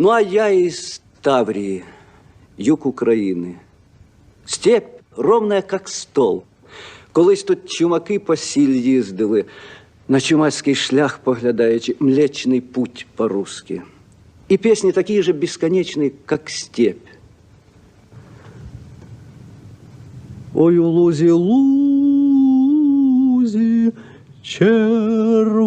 Ну, а я із Таврії, юг України. Степь ровна, як стол. Колись тут чумаки по сіль їздили, на чумацький шлях поглядаючи, млечний путь по-русски. І пісні такі же безконечні, як степь. Ой, у лузі, лузі, червона